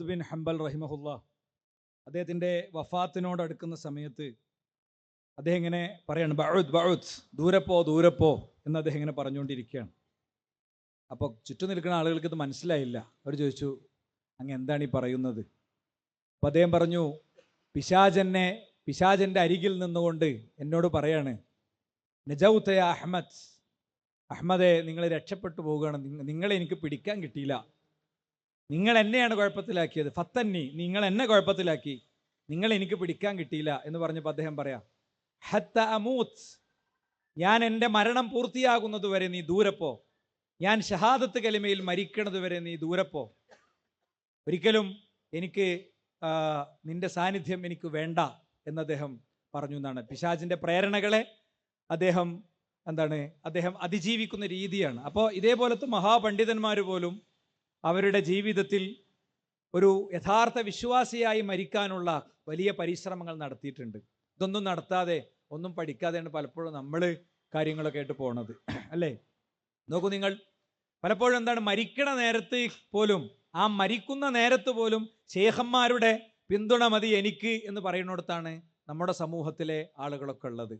Ahmad bin Hanbal റഹിമഹുല്ല അദ്ദേഹത്തിന്റെ വഫാത്തിനോട് അടുക്കുന്ന സമയത്ത് അദ്ദേഹം ഇങ്ങനെ പറയാണ് ബഴുത് ബഴുത് ദൂരപ്പോ ദൂരപ്പോ എന്ന് അദ്ദേഹം ഇങ്ങനെ പറഞ്ഞുകൊണ്ടിരിക്കുകയാണ്. അപ്പോൾ ചുറ്റും നിൽക്കുന്ന ആളുകൾക്ക് ഇത് മനസ്സിലായില്ല. അവർ ചോദിച്ചു അങ്ങ് എന്താണ് ഈ പറയുന്നത്? അപ്പം അദ്ദേഹം പറഞ്ഞു പിശാജനെ പിശാജന്റെ അരികിൽ നിന്നുകൊണ്ട് എന്നോട് പറയാണ് നജൗത്തയ അഹമ്മദ് അഹമ്മദെ നിങ്ങൾ രക്ഷപ്പെട്ടു പോവുകയാണ്. നിങ്ങ- നിങ്ങളെ എനിക്ക് പിടിക്കാൻ കിട്ടിയില്ല. നിങ്ങൾ എന്നെയാണ് കുഴപ്പത്തിലാക്കിയത്. ഫത്തന്നി നിങ്ങൾ എന്നെ കുഴപ്പത്തിലാക്കി. നിങ്ങൾ എനിക്ക് പിടിക്കാൻ കിട്ടിയില്ല എന്ന് പറഞ്ഞപ്പോൾ അദ്ദേഹം പറയാം ഹത്ത അമൂത്ത് ഞാൻ എന്റെ മരണം പൂർത്തിയാകുന്നത് വരെ നീ ദൂരപ്പോ. ഞാൻ ഷഹാദത്ത് കലിമയിൽ മരിക്കണത് വരെ നീ ദൂരപ്പോ. ഒരിക്കലും എനിക്ക് നിന്റെ സാന്നിധ്യം എനിക്ക് വേണ്ട എന്ന് അദ്ദേഹം പറഞ്ഞു എന്നാണ്. പിശാജിന്റെ പ്രേരണകളെ അദ്ദേഹം എന്താണ് അദ്ദേഹം അതിജീവിക്കുന്ന രീതിയാണ്. അപ്പോൾ ഇതേപോലത്തെ മഹാപണ്ഡിതന്മാർ പോലും അവരുടെ ജീവിതത്തിൽ ഒരു യഥാർത്ഥ വിശ്വാസിയായി മരിക്കാനുള്ള വലിയ പരിശ്രമങ്ങൾ നടത്തിയിട്ടുണ്ട്. ഇതൊന്നും നടത്താതെ ഒന്നും പഠിക്കാതെയാണ് പലപ്പോഴും നമ്മൾ കാര്യങ്ങളൊക്കെ ആയിട്ട് പോണത്. അല്ലേ? നോക്കൂ നിങ്ങൾ പലപ്പോഴും എന്താണ് മരിക്കണ നേരത്ത് പോലും ആ മരിക്കുന്ന നേരത്ത് പോലും ശേഖന്മാരുടെ പിന്തുണ മതി എനിക്ക് എന്ന് പറയുന്നിടത്താണ് നമ്മുടെ സമൂഹത്തിലെ ആളുകളൊക്കെ ഉള്ളത്.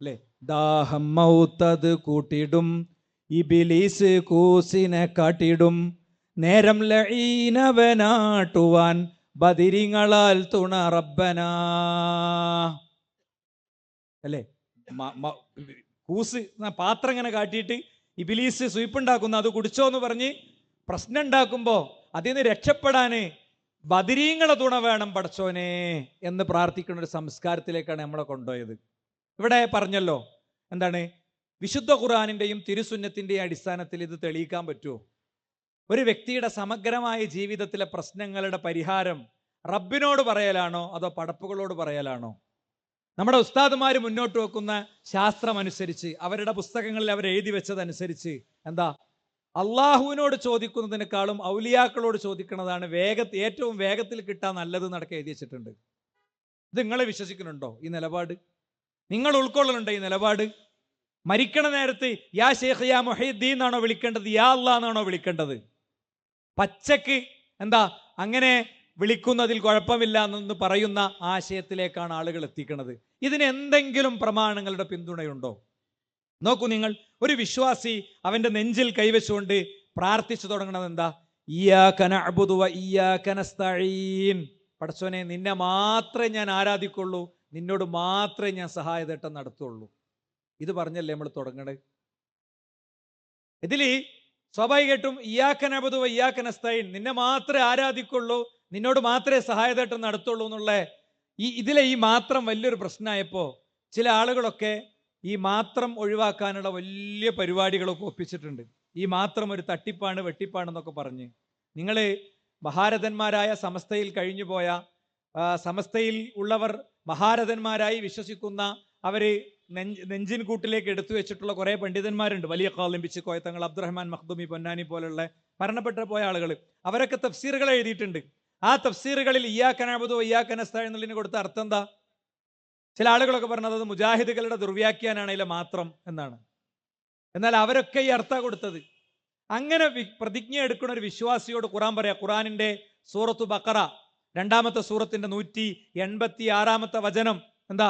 അല്ലേ? ദാഹം മൗത്തത് കൂട്ടിടും ഇബിലീസ് കൂസിനെ കാട്ടിടും. നേരം ലഈനവനാട്ടുവാൻ ബദിരിങ്ങളാൽ തുണ റബ്ബനാ അല്ലേ കൂസ് പാത്രം ഇങ്ങനെ കാട്ടിയിട്ട് ഇബിലീസ് സ്വീപ്പുണ്ടാക്കുന്നു. അത് കുടിച്ചോ എന്ന് പറഞ്ഞ് പ്രശ്നം ഉണ്ടാക്കുമ്പോൾ അതിൽ നിന്ന് രക്ഷപ്പെടാന് ബദിരീങ്ങളെ തുണ വേണം പടച്ചോനെ എന്ന് പ്രാർത്ഥിക്കുന്ന ഒരു സംസ്കാരത്തിലേക്കാണ് നമ്മളെ കൊണ്ടുപോയത്. ഇവിടെ പറഞ്ഞല്ലോ. എന്താണ്? വിശുദ്ധ ഖുറാനിന്റെയും തിരുസുന്നത്തിന്റെയും അടിസ്ഥാനത്തിൽ ഇത് തെളിയിക്കാൻ പറ്റുമോ? ഒരു വ്യക്തിയുടെ സമഗ്രമായ ജീവിതത്തിലെ പ്രശ്നങ്ങളുടെ പരിഹാരം റബ്ബിനോട് പറയലാണോ അതോ പടപ്പുകളോട് പറയലാണോ? നമ്മുടെ ഉസ്താദുമാർ മുന്നോട്ട് വെക്കുന്ന ശാസ്ത്രമനുസരിച്ച് അവരുടെ പുസ്തകങ്ങളിൽ അവർ എഴുതി വെച്ചതനുസരിച്ച് എന്താ? അള്ളാഹുവിനോട് ചോദിക്കുന്നതിനേക്കാളും ഔലിയാക്കളോട് ചോദിക്കുന്നതാണ് വേഗ ഏറ്റവും വേഗത്തിൽ കിട്ടാൻ നല്ലത് നടക്കെ എഴുതി വെച്ചിട്ടുണ്ട്. ഇത് നിങ്ങളെ വിശ്വസിക്കുന്നുണ്ടോ ഈ നിലപാട്? നിങ്ങൾ ഉൾക്കൊള്ളുന്നുണ്ടോ ഈ നിലപാട്? മരിക്കണ നേരത്ത് യാ ഷേഖ് യാ മൊഹീദ്ദീൻ എന്നാണോ വിളിക്കേണ്ടത്? യാ അള്ളാ എന്നാണോ വിളിക്കേണ്ടത്? പച്ചക്ക് എന്താ അങ്ങനെ വിളിക്കുന്നതിൽ കുഴപ്പമില്ല എന്നൊന്ന് പറയുന്ന ആശയത്തിലേക്കാണ് ആളുകൾ എത്തിക്കുന്നത് ഇതിന് എന്തെങ്കിലും പ്രമാണങ്ങളുടെ പിന്തുണയുണ്ടോ? നോക്കൂ നിങ്ങൾ ഒരു വിശ്വാസി അവന്റെ നെഞ്ചിൽ കൈവച്ചുകൊണ്ട് പ്രാർത്ഥിച്ചു തുടങ്ങണത് എന്താ? പടച്ചോനെ നിന്നെ മാത്രമേ ഞാൻ ആരാധിക്കുള്ളൂ നിന്നോട് മാത്രമേ ഞാൻ സഹായ സഹായതേട്ടം നടത്തുള്ളൂ. ഇത് പറഞ്ഞല്ലേ നമ്മൾ തുടങ്ങണേ ഇതിൽ സ്വാഭാവികമായിട്ടും ഇയാക്കനബതു ഇയാക്കനസ്തൈൻ നിന്നെ മാത്രമേ ആരാധിക്കുള്ളൂ നിന്നോട് മാത്രമേ സഹായതേട്ടം നടത്തുള്ളൂ എന്നുള്ള ഈ ഇതിലെ ഈ മാത്രം വലിയൊരു പ്രശ്നമായപ്പോൾ ചില ആളുകളൊക്കെ ഈ മാത്രം ഒഴിവാക്കാനുള്ള വലിയ പരിപാടികളൊക്കെ ഒപ്പിച്ചിട്ടുണ്ട്. ഈ മാത്രം ഒരു തട്ടിപ്പാണ് വെട്ടിപ്പാണെന്നൊക്കെ പറഞ്ഞ്. നിങ്ങൾ മഹാരഥന്മാരായ സമസ്തയിൽ കഴിഞ്ഞു പോയ സമസ്തയിൽ ഉള്ളവർ മഹാരഥന്മാരായി വിശ്വസിക്കുന്ന അവർ നെഞ്ച് നെഞ്ചിൻ കൂട്ടിലേക്ക് എടുത്തു വെച്ചിട്ടുള്ള കുറേ പണ്ഡിതന്മാരുണ്ട്. വലിയ കാലംബിച്ച് കോയത്തങ്ങൾ അബ്ദുറഹ്മാൻ മഖ്ദൂമി പൊന്നാനി പോലുള്ള മരണപ്പെട്ട പോയ ആളുകൾ അവരൊക്കെ തഫ്സീറുകൾ എഴുതിയിട്ടുണ്ട്. ആ തഫ്സീറുകളിൽ ഇയാക്കനാബുദോ ഇയാക്കനസ്ത എന്നുള്ളതിന് കൊടുത്ത അർത്ഥം എന്താ? ചില ആളുകളൊക്കെ പറഞ്ഞത് അത് മുജാഹിദുകളുടെ ദുർവ്യാഖ്യാനാണെങ്കിൽ മാത്രം എന്നാണ്. എന്നാൽ അവരൊക്കെ ഈ അർത്ഥം കൊടുത്തത്. അങ്ങനെ പ്രതിജ്ഞ എടുക്കുന്ന ഒരു വിശ്വാസിയോട് ഖുറാൻ പറയാം ഖുറാനിന്റെ സൂറത്തു ബക്കറ രണ്ടാമത്തെ സൂറത്തിന്റെ നൂറ്റി എൺപത്തി ആറാമത്തെ വചനം എന്താ?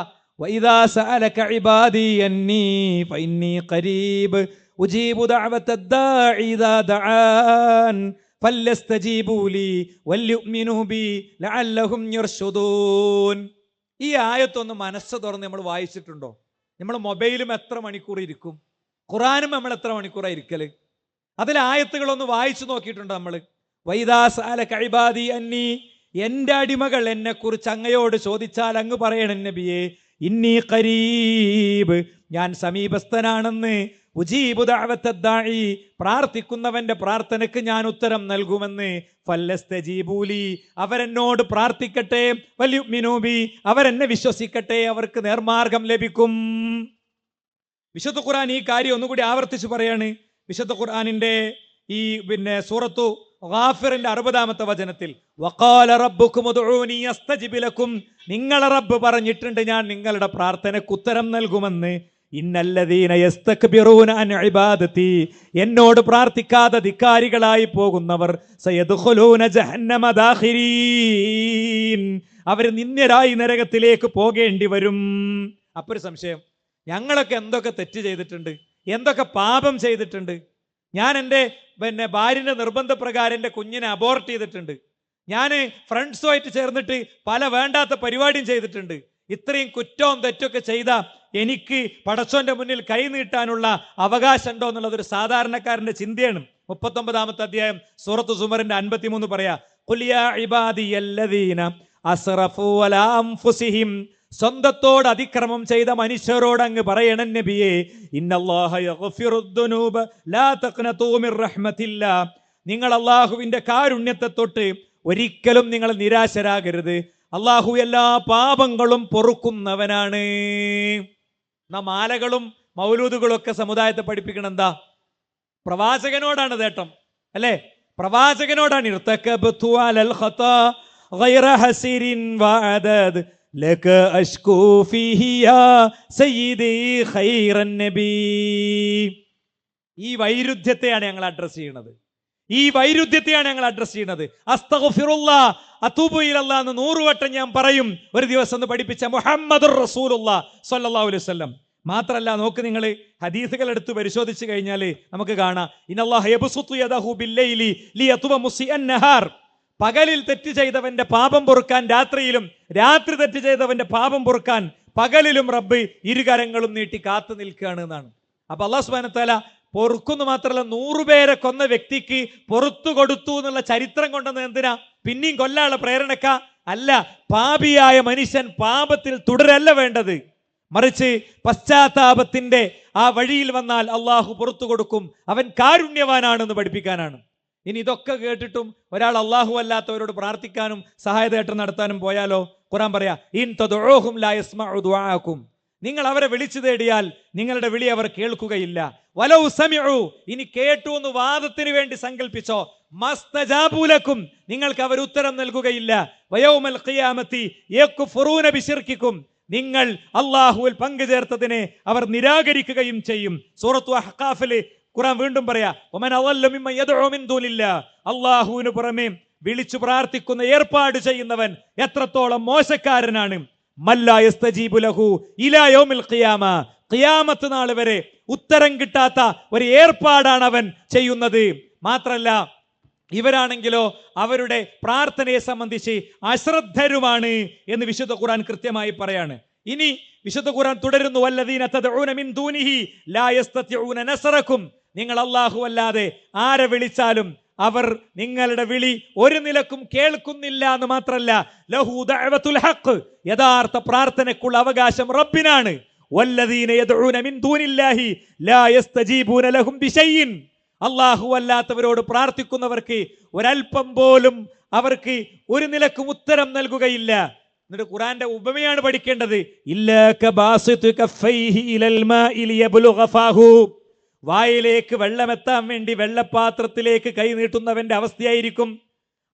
ഇദാ ദആൻ ഫല്യസ്തജീബൂ ലി വല്യുഅ്മിനൂ ബി ലഅല്ലഹും يرشدون. ഈ ആയത്തൊന്ന് മനസ്സ് തുറന്ന് നമ്മൾ വായിച്ചിട്ടുണ്ടോ? നമ്മൾ മൊബൈലും എത്ര മണിക്കൂർ ഇരിക്കും? ഖുറാനും നമ്മൾ എത്ര മണിക്കൂറാണ് ഇരിക്കൽ? അതിലെ ആയത്തുകളൊന്ന് വായിച്ചു നോക്കിയിട്ടുണ്ടോ നമ്മൾ? വൈദാസ് അല കൈബാദി അന്നി എന്റെ അടിമകൾ എന്നെ കുറിച്ച് അങ്ങയോട് ചോദിച്ചാൽ അങ്ങ് പറയണം നബിയെ ഇന്നി കരീബ് ഞാൻ സമീപസ്ഥനാണെന്ന് ഉജീബു ദഅവത്ത ദാഇ പ്രാർത്ഥിക്കുന്നവന്റെ പ്രാർത്ഥനയ്ക്ക് ഞാൻ ഉത്തരം നൽകുമെന്ന് ഫല്ലസ്തജീബൂലി അവരെന്നോട് പ്രാർത്ഥിക്കട്ടെ വല്യുമിനൂബി അവരെന്നെ വിശ്വസിക്കട്ടെ അവർക്ക് നേർമാർഗം ലഭിക്കും. വിശുദ്ധ ഖുർആൻ ഈ കാര്യം ഒന്നുകൂടി ആവർത്തിച്ച് പറയാണ്. വിശുദ്ധ ഖുർആനിന്റെ ഈ പിന്നെ സൂറത്തു ഗാഫിറിന്റെ അറുപതാമത്തെ വചനത്തിൽ വഖാല റബ്ബുക്കും നിങ്ങളെ റബ്ബ് പറഞ്ഞിട്ടുണ്ട് ഞാൻ നിങ്ങളുടെ പ്രാർത്ഥനയ്ക്ക് ഉത്തരം നൽകുമെന്ന്. എന്നോട് പ്രാർത്ഥിക്കാതെ ധിക്കാരികളായി പോകുന്നവർ അവർ നിന്ദ്യരായി നരകത്തിലേക്ക് പോകേണ്ടി വരും. അപ്പൊ സംശയം ഞങ്ങളൊക്കെ എന്തൊക്കെ തെറ്റ് ചെയ്തിട്ടുണ്ട്? എന്തൊക്കെ പാപം ചെയ്തിട്ടുണ്ട്? ഞാൻ എന്റെ പിന്നെ ഭാര്യന്റെ നിർബന്ധപ്രകാരം എന്റെ കുഞ്ഞിനെ അബോർട്ട് ചെയ്തിട്ടുണ്ട്. ഞാൻ ഫ്രണ്ട്സുമായിട്ട് ചേർന്നിട്ട് പല വേണ്ടാത്ത പരിപാടിയും ചെയ്തിട്ടുണ്ട്. ഇത്രയും കുറ്റവും തെറ്റൊക്കെ ചെയ്ത എനിക്ക് പടച്ചോന്റെ മുന്നിൽ കൈ നീട്ടാനുള്ള അവകാശം ഉണ്ടോ എന്നുള്ളത് ഒരു സാധാരണക്കാരന്റെ ചിന്തയാണ്. മുപ്പത്തൊമ്പതാമത്തെ അധ്യായം സൂറത്ത് സുമറിന്റെ അൻപത്തിമൂന്ന് പറയാ "ഖുൽ യാ ഇബാദിയല്ലദീന അസ്റഫു അലാ അൻഫുസിഹിം സ്വന്തത്തോട് അതിക്രമം ചെയ്ത മനുഷ്യരോട് അങ്ങ് പറയണം നബിയെ നിങ്ങൾ അള്ളാഹുവിന്റെ കാരുണ്യത്തെ തൊട്ട് ഒരിക്കലും നിങ്ങൾ നിരാശരാകരുത്. അള്ളാഹു എല്ലാ പാപങ്ങളും പൊറുക്കുന്നവനാണ്. നാം മാലകളും മൗലൂദുകളൊക്കെ സമുദായത്തെ പഠിപ്പിക്കണം എന്താ? പ്രവാചകനോടാണ് നേട്ടം അല്ലേ? പ്രവാചകനോടാണ് ഇർത്തക്കബ്തു അലൽ ഖതാ غير حسير وعدد لك أشكو فيه يا سيدي خير النبي ഈ വൈരുദ്ധ്യത്തെയാണ് ഞങ്ങൾ അഡ്രസ് ചെയ്യുന്നത് ഈ വൈരുദ്ധ്യത്തെയാണ് ഞങ്ങൾ അഡ്രസ് ചെയ്യുന്നത് അസ്തഗ്ഫിറുള്ള അത്തൂബു ഇലല്ലാ എന്ന് നൂറ് വട്ടം ഞാൻ പറയും ഒരു ദിവസം ഒന്ന് പഠിപ്പിച്ച മുഹമ്മദ് റസൂലുള്ള സല്ലല്ലാഹു അലൈഹി വസല്ലം മാത്രല്ല നോക്ക് നിങ്ങൾ ഹദീസുകൾ എടുത്ത് പരിശോധിച്ച് കഴിഞ്ഞാൽ നമുക്ക് കാണാം ഇനല്ലാഹു പകലിൽ തെറ്റ് ചെയ്തവന്റെ പാപം പൊറുക്കാൻ രാത്രിയിലും രാത്രി തെറ്റ് ചെയ്തവന്റെ പാപം പൊറുക്കാൻ പകലിലും റബ്ബ് ഇരുകരങ്ങളും നീട്ടി കാത്തു നിൽക്കുകയാണ് എന്നാണ്. അപ്പൊ അള്ളാഹു സുബാനത്താല പൊറുക്കുന്നു മാത്രമല്ല നൂറുപേരെ കൊന്ന വ്യക്തിക്ക് പൊറത്തു കൊടുത്തു എന്നുള്ള ചരിത്രം കൊണ്ടെന്ന് എന്തിനാ? പിന്നെയും കൊല്ലാനുള്ള പ്രേരണക്ക? അല്ല പാപിയായ മനുഷ്യൻ പാപത്തിൽ തുടരല്ല വേണ്ടത്. മറിച്ച് പശ്ചാത്താപത്തിന്റെ ആ വഴിയിൽ വന്നാൽ അള്ളാഹു പുറത്തു കൊടുക്കും. അവൻ കാരുണ്യവാനാണെന്ന് പഠിപ്പിക്കാനാണ്. ഇനി ഇതൊക്കെ കേട്ടിട്ടും ഒരാൾ അള്ളാഹു അല്ലാത്തവരോട് പ്രാർത്ഥിക്കാനും സഹായതേട്ടം നടത്താനും പോയാലോ? ഖുറാൻ പറയാ ഇൻ നിങ്ങൾ അവരെ വിളിച്ചു തേടിയാൽ നിങ്ങളുടെ വിളി അവർ കേൾക്കുകയില്ല. വലൗ സമിഴു ഇനി കേട്ടു എന്ന് വാദത്തിന് വേണ്ടി സങ്കല്പിച്ചോ മസ്തജാബൂലക്കും നിങ്ങൾക്ക് അവർ ഉത്തരം നൽകുകയില്ല. വയൗമൽ ഖിയാമത്തി നിങ്ങൾ അള്ളാഹുവിൽ പങ്കുചേർത്തതിനെ അവർ നിരാകരിക്കുകയും ചെയ്യും. സൂറത്തു അഹ്ഖാഫിൽ ഖുറാൻ വീണ്ടും പറയാ അള്ളാഹുവിന് പുറമെ വിളിച്ചു പ്രാർത്ഥിക്കുന്ന ഏർപ്പാട് ചെയ്യുന്നവൻ എത്രത്തോളം മോശക്കാരനാണ്. ഖിയാമത്ത് നാൾ വരെ ഉത്തരം കിട്ടാത്ത ഒരു ഏർപ്പാടാണ് അവൻ ചെയ്യുന്നത്. മാത്രല്ല ഇവരാണെങ്കിലോ അവരുടെ പ്രാർത്ഥനയെ സംബന്ധിച്ച് അശ്രദ്ധരുമാണ് എന്ന് വിശുദ്ധ ഖുറാൻ കൃത്യമായി പറയാണ്. ഇനി വിശുദ്ധ ഖുറാൻ തുടരുന്നു വല്ലദീന തദ്ഉന മിൻ ദൂനിഹി ലാ നസ്റക്കും. നിങ്ങൾ അള്ളാഹു അല്ലാതെ ആരെ വിളിച്ചാലും അവർ നിങ്ങളുടെ വിളി ഒരു നിലക്കും കേൾക്കുന്നില്ല എന്ന് മാത്രല്ല. ലഹു ഹഖ് യഥാർത്ഥ പ്രാർത്ഥനയ്ക്കുള്ള അവകാശം റബ്ബിനാണ്. അള്ളാഹു അല്ലാത്തവരോട് പ്രാർത്ഥിക്കുന്നവർക്ക് ഒരൽപ്പം പോലും അവർക്ക് ഒരു നിലക്കും ഉത്തരം നൽകുകയില്ല. എന്നിട്ട് ഖുറാന്റെ ഉപമയാണ് പഠിക്കേണ്ടത്. ഇല്ലാക വായിലേക്ക് വെള്ളമെത്താൻ വേണ്ടി വെള്ളപ്പാത്രത്തിലേക്ക് കൈ നീട്ടുന്നവന്റെ അവസ്ഥയായിരിക്കും.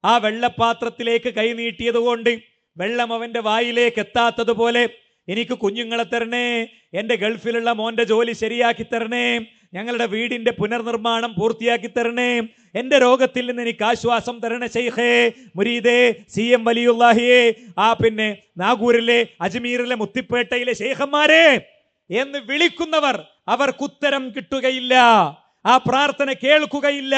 ആ വെള്ളപ്പാത്രത്തിലേക്ക് കൈ നീട്ടിയതുകൊണ്ട് വെള്ളം അവന്റെ വായിലേക്ക് എത്താത്തതുപോലെ എനിക്ക് കുഞ്ഞുങ്ങളെ തരണേ എന്റെ ഗൾഫിലുള്ള മോന്റെ ജോലി ശരിയാക്കി തരണേ ഞങ്ങളുടെ വീടിന്റെ പുനർനിർമ്മാണം പൂർത്തിയാക്കി തരണേ എന്റെ രോഗത്തിൽ നിന്ന് എനിക്ക് ആശ്വാസം തരണേ ശൈഖേ മുരീദേ സി എം വലിയുല്ലാഹിയെ ആ പിന്നെ നാഗൂരിലെ അജ്മീറിലെ മുത്തിപ്പേട്ടയിലെ ശേഖന്മാരെ. എന്ന് വിളിക്കുന്നവർ അവർക്ക് ഉത്തരം കിട്ടുകയില്ല. ആ പ്രാർത്ഥന കേൾക്കുകയില്ല.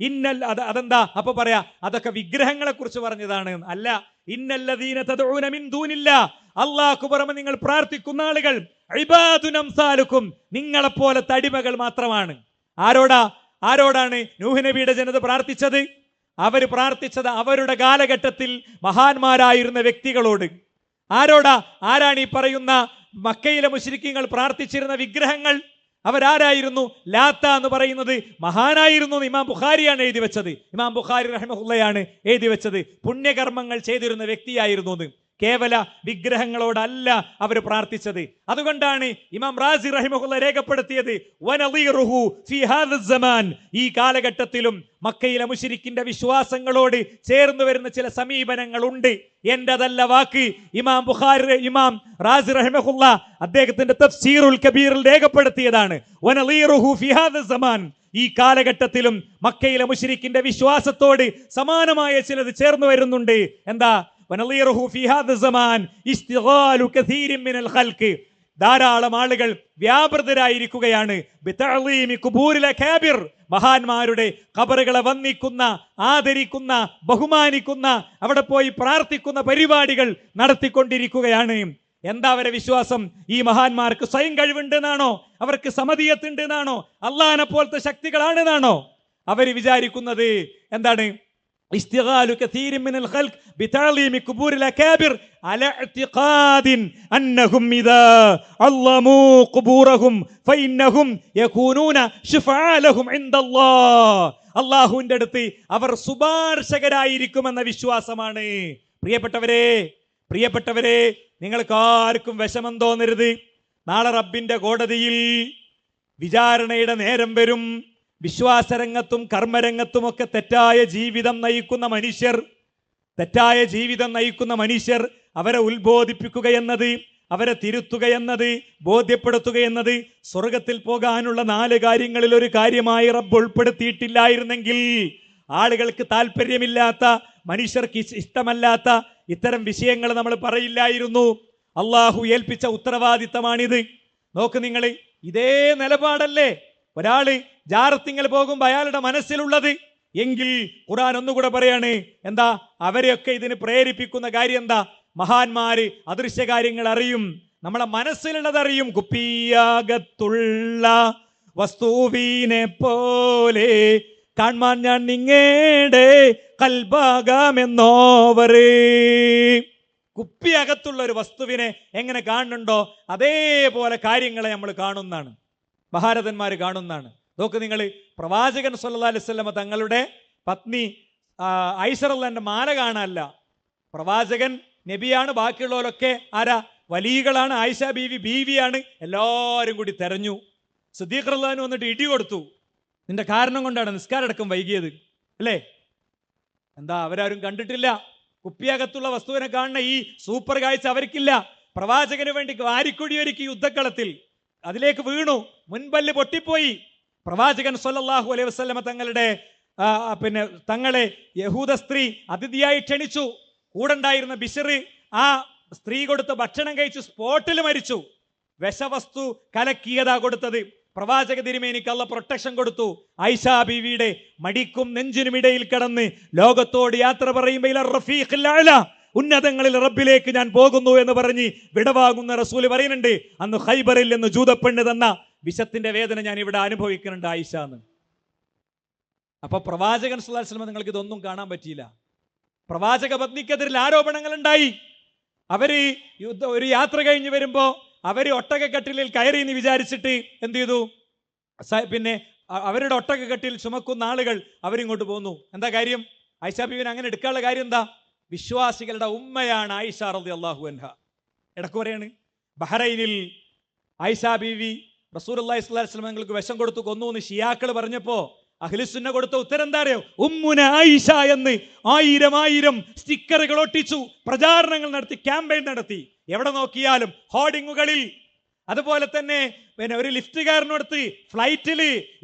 ഇന്നൽ അത് അതെന്താ? അപ്പൊ പറയാ അതൊക്കെ വിഗ്രഹങ്ങളെ കുറിച്ച് പറഞ്ഞതാണ്. അല്ല ഇന്നല്ലദീന തൂനില്ല അള്ളാഹു പുറമെ നിങ്ങൾ പ്രാർത്ഥിക്കുന്ന ആളുകൾ അഴിബാദുനംസാലുക്കും നിങ്ങളെ പോലെ തടിമകൾ മാത്രമാണ്. ആരോടാ? ആരോടാണ് നൂഹ് നബിയുടെ ജനത പ്രാർത്ഥിച്ചത്? അവർ പ്രാർത്ഥിച്ചത് അവരുടെ കാലഘട്ടത്തിൽ മഹാന്മാരായിരുന്ന വ്യക്തികളോട്. ആരോടാ? ആരാണ് ഈ പറയുന്ന മക്കയിലെ മുശ്രിക്കീങ്ങൾ പ്രാർത്ഥിച്ചിരുന്ന വിഗ്രഹങ്ങൾ അവരാരായിരുന്നു? ലാത്ത എന്ന് പറയുന്നത് മഹാനായിരുന്നു ഇമാം ബുഖാരിയാണ് എഴുതി വെച്ചത്. ഇമാം ബുഖാരി റഹ്മുള്ളയാണ് എഴുതി വെച്ചത്. പുണ്യകർമ്മങ്ങൾ ചെയ്തിരുന്ന വ്യക്തിയായിരുന്നു എന്ന് കേവല വിഗ്രഹങ്ങളോടല്ല അവർ പ്രാർത്ഥിച്ചത്. അതുകൊണ്ടാണ് ഇമാം റാസി റഹിമഹുല്ല രേഖപ്പെടുത്തിയത് ഈ കാലഘട്ടത്തിലും മക്കയിലെ മുഷിരിക്കിന്റെ വിശ്വാസങ്ങളോട് ചേർന്ന് വരുന്ന ചില സമീപനങ്ങളുണ്ട്. എന്റേതല്ല വാക്ക്. ഇമാം ബുഖാരി ഇമാം റാസി റഹിമഹുല്ല അദ്ദേഹത്തിന്റെ തഫ്സീറുൽ കബീറിൽ രേഖപ്പെടുത്തിയതാണ് ഈ കാലഘട്ടത്തിലും മക്കയിലെ മുഷിരിക്കിന്റെ വിശ്വാസത്തോട് സമാനമായ ചിലത് ചേർന്ന് വരുന്നുണ്ട്. എന്താ? ധാരാളം ആളുകൾ വ്യാപൃതരായിരിക്കുകയാണ്. മഹാന്മാരുടെ ഖബറുകളെ വന്ദിക്കുന്ന ആദരിക്കുന്ന ബഹുമാനിക്കുന്ന അവിടെ പോയി പ്രാർത്ഥിക്കുന്ന പരിപാടികൾ നടത്തിക്കൊണ്ടിരിക്കുകയാണ്. എന്താ അവരെ വിശ്വാസം? ഈ മഹാന്മാർക്ക് സ്വയം കഴിവുണ്ടെന്നാണോ? അവർക്ക് സമതിയത്തുണ്ടെന്നാണോ? അള്ളാഹിനെ പോലത്തെ ശക്തികളാണെന്നാണോ? അവർ വിചാരിക്കുന്നത് എന്താണ്? استغال كثير من الخلق بتعظيم قبور الأكابر على اعتقاد أنهم إذا عظموا قبورهم فإنهم يكونون شفعاء لهم عند الله അള്ളാഹുവിന്റെ അടുത്ത് അവർ ശുപാർശകരായിരിക്കുമെന്ന വിശ്വാസമാണ് പ്രിയപ്പെട്ടവരെ പ്രിയപ്പെട്ടവരെ നിങ്ങൾക്ക് ആർക്കും വിഷമം തോന്നരുത് നാളെ റബ്ബിന്റെ കോടതിയിൽ വിചാരണയുടെ നേരം വരും വിശ്വാസരംഗത്തും കർമ്മരംഗത്തുമൊക്കെ തെറ്റായ ജീവിതം നയിക്കുന്ന മനുഷ്യർ തെറ്റായ ജീവിതം നയിക്കുന്ന മനുഷ്യർ അവരെ ഉത്ബോധിപ്പിക്കുക എന്നത് അവരെ തിരുത്തുക എന്നത് ബോധ്യപ്പെടുത്തുക എന്നത് സ്വർഗത്തിൽ പോകാനുള്ള നാല് കാര്യങ്ങളിൽ ഒരു കാര്യമായി റബ്ബ് ഉൾപ്പെടുത്തിയിട്ടില്ലായിരുന്നെങ്കിൽ ആളുകൾക്ക് താല്പര്യമില്ലാത്ത മനുഷ്യർക്ക് ഇഷ്ടമല്ലാത്ത ഇത്തരം വിഷയങ്ങൾ നമ്മൾ പറയില്ലായിരുന്നു. അള്ളാഹു ഏൽപ്പിച്ച ഉത്തരവാദിത്തമാണിത്. നോക്ക് നിങ്ങൾ ഇതേ നിലപാടല്ലേ? ഒരാൾ ജാറത്തിങ്ങൽ പോകുമ്പോൾ അയാളുടെ മനസ്സിലുള്ളത് എങ്കിൽ ഖുർആൻ ഒന്നുകൂടെ പറയാണ് എന്താ? അവരെയൊക്കെ ഇതിന് പ്രേരിപ്പിക്കുന്ന കാര്യം എന്താ? മഹാന്മാര് അദൃശ്യ കാര്യങ്ങൾ അറിയും നമ്മളെ മനസ്സിലുള്ളത് അറിയും. കുപ്പിയാകത്തുള്ള വസ്തുവിനെ പോലെ കാൺമാൻ ഞാൻ നിങ്ങേടെ കൽഭാഗമെന്നോവറ് കുപ്പി അകത്തുള്ള ഒരു വസ്തുവിനെ എങ്ങനെ കാണുന്നുണ്ടോ? അതേപോലെ കാര്യങ്ങളെ നമ്മൾ കാണുന്നതാണ്. ഭാരതന്മാർ കാണുന്നതാണ്. നോക്ക് നിങ്ങൾ പ്രവാചകൻ സല്ലല്ലാഹു അലൈഹി വസല്ലമ തങ്ങളുടെ പത്നി ഐസറല്ലാന്റെ മാല കാണാനല്ല. പ്രവാചകൻ നബിയാണ് ബാക്കിയുള്ളവരൊക്കെ ആരാ? വലിയകളാണ് ആയിഷ ബീവി ബീവിയാണ് എല്ലാവരും കൂടി തെരഞ്ഞു. സുദ്ദീഖ് വന്നിട്ട് ഇടി കൊടുത്തു. നിന്റെ കാരണം കൊണ്ടാണ് നിസ്കാരം നിസ്കാരടക്കം വൈകിയത് അല്ലേ? എന്താ അവരാരും കണ്ടിട്ടില്ല? കുപ്പിയകത്തുള്ള വസ്തുവിനെ കാണുന്ന ഈ സൂപ്പർ കാഴ്ച അവർക്കില്ല. പ്രവാചകന് വേണ്ടി വാരിക്കൊടിയൊരുക്കി യുദ്ധക്കളത്തിൽ അതിലേക്ക് വീണു. മുൻപല്ല് പൊട്ടിപ്പോയി. പ്രവാചകൻ സൊല്ലാഹു അലൈഹി വസല്ലമ തങ്ങളുടെ പിന്നെ തങ്ങളെ യഹൂദ സ്ത്രീ അതിഥിയായി ക്ഷണിച്ചു. കൂടെണ്ടായിരുന്ന ബിഷറ് ആ സ്ത്രീ കൊടുത്ത ഭക്ഷണം കഴിച്ചു സ്പോട്ടിൽ മരിച്ചു. വിഷവസ്തു കലക്കിയതാ കൊടുത്തത്. പ്രവാചക തിരുമേനിക്ക് അള്ള പ്രൊട്ടക്ഷൻ കൊടുത്തു. ഐഷാ ബിവിയുടെ മടിക്കും നെഞ്ചിനും ഇടയിൽ കിടന്ന് ലോകത്തോട് യാത്ര പറയുമ്പോൾ ഉന്നതങ്ങളിൽ റബ്ബിലേക്ക് ഞാൻ പോകുന്നു എന്ന് പറഞ്ഞ് വിടവാകുന്ന റസൂൽ പറയുന്നുണ്ട്. അന്ന് ഹൈബറിൽ നിന്ന് ജൂതപ്പെണ്ണ് തന്ന വിശത്തിന്റെ വേദന ഞാൻ ഇവിടെ അനുഭവിക്കുന്നുണ്ട് ആയിഷ എന്ന് അപ്പൊ പ്രവാചകൻ വസല്ലം നിങ്ങൾക്ക് ഇതൊന്നും കാണാൻ പറ്റിയില്ല. പ്രവാചക പത്നിക്കെതിരിൽ ആരോപണങ്ങൾ ഉണ്ടായി അവർ യുദ്ധ ഒരു യാത്ര കഴിഞ്ഞ് വരുമ്പോ അവർ ഒട്ടകക്കെട്ടിലിൽ കയറി എന്ന് വിചാരിച്ചിട്ട് എന്ത് ചെയ്തു? പിന്നെ അവരുടെ ഒട്ടകക്കെട്ടിൽ ചുമക്കുന്ന ആളുകൾ അവരിങ്ങോട്ട് പോന്നു. എന്താ കാര്യം? ആയിഷ ബീവിനെ അങ്ങനെ എടുക്കാനുള്ള കാര്യം എന്താ? വിശ്വാസികളുടെ ഉമ്മയാണ് ആയിഷ റളി അള്ളാഹു അൻഹ. ഇടയ്ക്ക് പറയാണ് ബഹ്റൈനിൽ ആയിഷ ബീവി റസൂൽ അള്ളാഹി സ്വലാഹു വസ്ലം നിങ്ങൾക്ക് വിഷം കൊടുത്തു കൊന്നു എന്ന് ഷിയാക്കൾ പറഞ്ഞപ്പോ അഖിലിസുന്ന കൊടുത്ത ഉത്തരം എന്താ അറിയോ? ഉമ്മുന ആയിഷ എന്ന് ആയിരം ആയിരം സ്റ്റിക്കറുകൾ ഒട്ടിച്ചു പ്രചാരണങ്ങൾ നടത്തി ക്യാമ്പയിൻ നടത്തി. എവിടെ നോക്കിയാലും ഹോർഡിങ്ങുകളിൽ. അതുപോലെ തന്നെ പിന്നെ ഒരു ലിഫ്റ്റുകാരനടുത്ത് ഫ്ലൈറ്റിൽ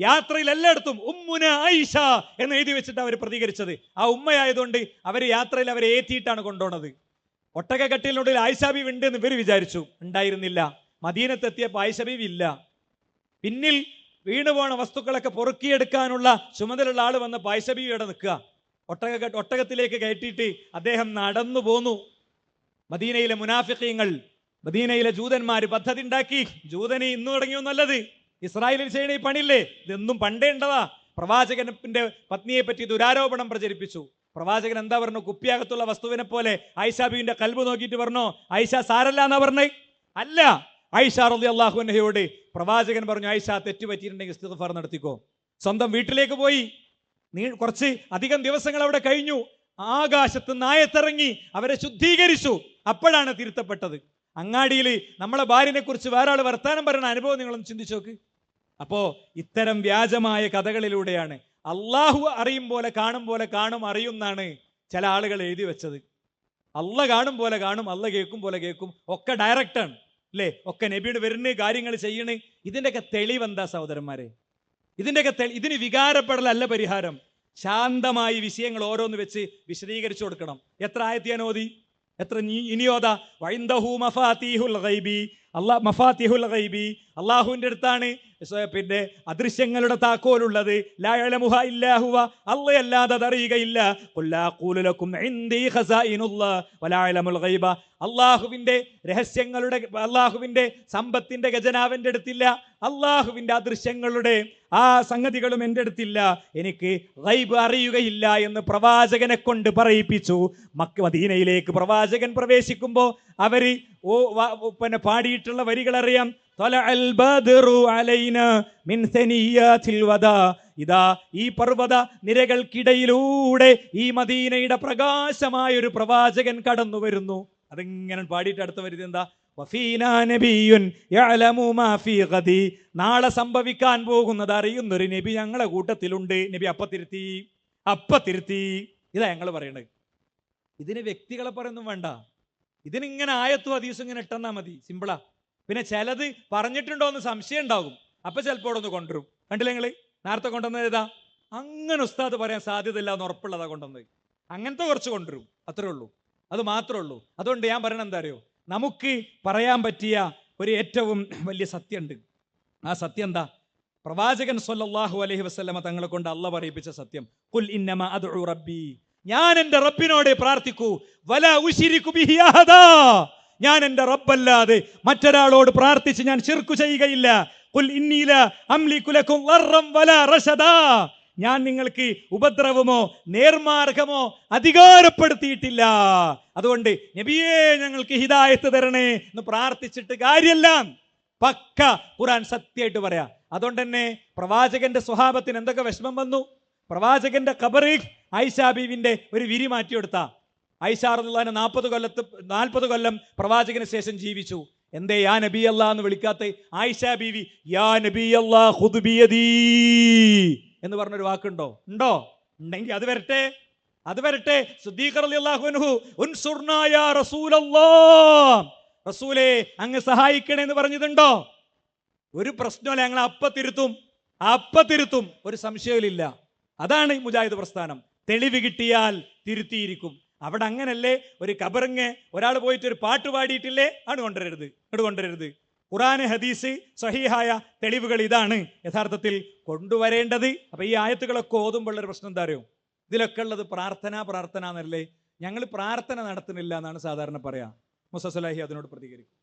യാത്രയിൽ എല്ലായിടത്തും ഉമ്മുന ആയിഷ എന്ന് എഴുതി വെച്ചിട്ട് അവർ പ്രതികരിച്ചത്. ആ ഉമ്മയായതുകൊണ്ട് അവർ യാത്രയിൽ അവരെ ഏറ്റിയിട്ടാണ് കൊണ്ടുപോണത്. ഒട്ടകക്കട്ടിലിനുള്ളിൽ ആയിഷാബീവ് ഉണ്ട് എന്ന് ഇവർ വിചാരിച്ചു. ഉണ്ടായിരുന്നില്ല. മദീനത്തെത്തിയപ്പോൾ ആയിഷബീവ് ഇല്ല. പിന്നിൽ വീണുപോണ വസ്തുക്കളൊക്കെ പൊറുക്കിയെടുക്കാനുള്ള ചുമതലയുള്ള ആൾ വന്ന് ഇവിടെ നിൽക്കുക. ഒട്ടക ഒട്ടകത്തിലേക്ക് കയറ്റിയിട്ട് അദ്ദേഹം നടന്നു പോന്നു. മദീനയിലെ മുനാഫിക്കീങ്ങൾ മദീനയിലെ ജൂതന്മാർ പദ്ധതി ഉണ്ടാക്കി. ജൂതനെ ഇന്ന് തുടങ്ങിയൊന്നല്ലത് ഇസ്രായേലിൽ ചെയ്യണ ഈ പണിയില്ലേ? ഇതെന്നും പണ്ടേ ഉണ്ടതാ. പ്രവാചകന്റെ പത്നിയെ പറ്റി ദുരാരോപണം പ്രചരിപ്പിച്ചു. പ്രവാചകൻ എന്താ പറഞ്ഞു? കുപ്പിയകത്തുള്ള വസ്തുവിനെ പോലെ ഐഷാബിന്റെ കൽബ് നോക്കിയിട്ട് പറഞ്ഞോ? ഐഷ സാരല്ല എന്നാ പറഞ്ഞേ? അല്ല. ഐഷ റളി അള്ളാഹുനഹയോട് പ്രവാചകൻ പറഞ്ഞു ഐഷ തെറ്റ് പറ്റിയിട്ടുണ്ടെങ്കിൽ ഇസ്തിഗ്ഫാർ നടത്തിക്കോ. സ്വന്തം വീട്ടിലേക്ക് പോയി. നീ കുറച്ച് അധികം ദിവസങ്ങൾ അവിടെ കഴിഞ്ഞു. ആകാശത്ത് നായത്തിറങ്ങി അവരെ ശുദ്ധീകരിച്ചു. അപ്പോഴാണ് തിരുത്തപ്പെട്ടത്. അങ്ങാടിയിൽ നമ്മളെ ഭാര്യനെ കുറിച്ച് വേറെ ആൾ വർത്താനം പറയുന്ന അനുഭവം നിങ്ങളൊന്ന് ചിന്തിച്ചു നോക്ക്. അപ്പോ ഇത്തരം വ്യാജമായ കഥകളിലൂടെയാണ് അള്ളാഹു അറിയും പോലെ കാണും പോലെ കാണും അറിയുന്നാണ് ചില ആളുകൾ എഴുതി വെച്ചത്. അല്ല കാണും പോലെ കാണും അല്ല കേൾക്കും പോലെ കേൾക്കും ഒക്കെ ഡയറക്റ്റാണ് അല്ലേ ഒക്കെ നബിയോട് വരുന്ന കാര്യങ്ങൾ ചെയ്യണേ. ഇതിന്റെയൊക്കെ തെളിവെന്താ സഹോദരന്മാരെ? ഇതിന്റെയൊക്കെ തെളി ഇതിന് വികാരപ്പെടലല്ല പരിഹാരം. ശാന്തമായി വിഷയങ്ങൾ ഓരോന്ന് വെച്ച് വിശദീകരിച്ചു കൊടുക്കണം. എത്ര ആയത്തിയാനോദി എത്ര നീ- വൈന്ദഹു മഫാത്തിഹുൽ ഗൈബി അള്ളാഹുവിന്റെ അടുത്താണ് പിന്നെ അദൃശ്യങ്ങളുടെ താക്കോലുള്ളത്. ലാ യഅലമുഹ അള്ളയല്ലാതെ അതറിയുകയില്ല ഗൈബ. അള്ളാഹുവിന്റെ രഹസ്യങ്ങളുടെ അള്ളാഹുവിന്റെ സമ്പത്തിന്റെ ഖജനാവിന്റെ അടുത്തില്ല. അള്ളാഹുവിന്റെ അദൃശ്യങ്ങളുടെ ആ സംഗതികളും എന്റെ അടുത്തില്ല. എനിക്ക് ഗൈബ് അറിയുകയില്ല എന്ന് പ്രവാചകനെ കൊണ്ട് പറയിപ്പിച്ചു. മക്ക മദീനയിലേക്ക് പ്രവാചകൻ പ്രവേശിക്കുമ്പോൾ അവർ ഓ പിന്നെ പാടിയിട്ടുള്ള വദാ. ഇതാ ഈ പർവത നിരകൾക്കിടയിലൂടെ ഈ മദീനയുടെ പ്രകാശമായ ഒരു പ്രവാചകൻ കടന്നു വരുന്നു. അതിങ്ങനെ പാടിയിട്ട് അടുത്ത വരുന്നത് എന്താ? നാളെ സംഭവിക്കാൻ പോകുന്നത് അറിയുന്നൊരു നബി ഞങ്ങളെ കൂട്ടത്തിലുണ്ട്. നബി അപ്പ തിരുത്തി. അപ്പ തിരുത്തി. ഇതാ ഞങ്ങൾ പറയണത്. ഇതിന് വ്യക്തികളെ പറയുന്നു വേണ്ട. ഇതിനിങ്ങനെ ആയത്തും അതീസും ഇങ്ങനെ ഇട്ടെന്നാ മതി. സിമ്പിളാ പിന്നെ ചിലത് പറഞ്ഞിട്ടുണ്ടോ എന്ന് സംശയം ഉണ്ടാകും. അപ്പൊ ചിലപ്പോൾ ഒന്ന് കൊണ്ടുവരും. കണ്ടില്ലേ നിങ്ങൾ? നേരത്തെ കൊണ്ടുവന്നത് ഏതാ? അങ്ങനെ ഉസ്താദ് പറയാൻ സാധ്യതയില്ല എന്ന് ഉറപ്പുള്ളതാ കൊണ്ടുവന്നത്. അങ്ങനത്തെ കുറച്ച് കൊണ്ടുവരും. അത്രേ ഉള്ളൂ. അത് മാത്രമേ ഉള്ളൂ. അതുകൊണ്ട് ഞാൻ പറയണത് എന്താ അറിയോ? നമുക്ക് പറയാൻ പറ്റിയ ഒരു ഏറ്റവും വലിയ സത്യമുണ്ട്. ആ സത്യം എന്താ? പ്രവാചകൻ സല്ലല്ലാഹു അലൈഹി വസല്ലമ തങ്ങളെ കൊണ്ട് അല്ല പറയിപ്പിച്ച സത്യം. കുൽ ഇന്നമ അദ്ഉ റബ്ബി. ഞാൻ എന്റെ റബ്ബിനോട് പ്രാർത്ഥിക്കൂ. വല ഉശിരിക്കു ബിഹി ഞാൻ എന്റെ റബ്ബല്ലാതെ മറ്റൊരാളോട് പ്രാർത്ഥിച്ച് ഞാൻ ചെറുക്കു ചെയ്യുകയില്ല. കുൽ ഇന്നീല അംലികു ലക്കും ലർറം വല റഷദാ ഞാൻ നിങ്ങൾക്ക് ഉപദ്രവമോ നേർമാർഗമോ അധികാരപ്പെടുത്തിയിട്ടില്ല. അതുകൊണ്ട് നബിയേ ഞങ്ങൾക്ക് ഹിതായത്ത് തരണേ എന്ന് പ്രാർത്ഥിച്ചിട്ട് കാര്യമല്ല പക്ക ഖുറാൻ സത്യമായിട്ട് പറയാ. അതുകൊണ്ട് തന്നെ പ്രവാചകന്റെ സ്വഭാവത്തിന് എന്തൊക്കെ വിഷമം വന്നു? പ്രവാചകന്റെ ഖബറിൽ ഐഷാ ബീവിന്റെ ഒരു വിരി മാറ്റിയെടുത്ത. ഐഷാറുള്ള നാൽപ്പത് കൊല്ലത്ത് നാൽപ്പത് കൊല്ലം പ്രവാചകന് ശേഷം ജീവിച്ചു. എന്തേ യാ നബി അല്ലാ എന്ന് വിളിക്കാത്ത ആയിഷ ബീവി യാ നബി അല്ലാ എന്ന് പറഞ്ഞൊരു വാക്കുണ്ടോ? ഉണ്ടോ? ഉണ്ടെങ്കിൽ അത് വരട്ടെ. അത് വരട്ടെ. റസൂലേ അങ്ങ് സഹായിക്കണേ എന്ന് പറഞ്ഞിട്ടുണ്ടോ? ഒരു പ്രശ്നമല്ല ഞങ്ങൾ അപ്പ തിരുത്തും അപ്പ തിരുത്തും ഒരു സംശയമില്ല അതാണ് മുജാഹിദ് പ്രസ്ഥാനം. തെളിവ് കിട്ടിയാൽ തിരുത്തിയിരിക്കും. അവിടെ അങ്ങനല്ലേ? ഒരു കബറിങ് ഒരാൾ പോയിട്ട് ഒരു പാട്ട് പാടിയിട്ടില്ലേ? ആണ് കൊണ്ടുവരരുത്. അത് കൊണ്ടുവരരുത്. ഖുറാൻ ഹദീസ് സഹീഹായ തെളിവുകൾ ഇതാണ് യഥാർത്ഥത്തിൽ കൊണ്ടുവരേണ്ടത്. അപ്പൊ ഈ ആയത്തുകളൊക്കെ ഓതുമ്പോൾ ഒരു പ്രശ്നം എന്താ അറിയോ? ഇതിലൊക്കെ ഉള്ളത് പ്രാർത്ഥന പ്രാർത്ഥന എന്നല്ലേ ഞങ്ങൾ പ്രാർത്ഥന നടത്തുന്നില്ല എന്നാണ് സാധാരണ പറയാ. മുസസലാഹി അതിനോട് പ്രതികരിക്കും.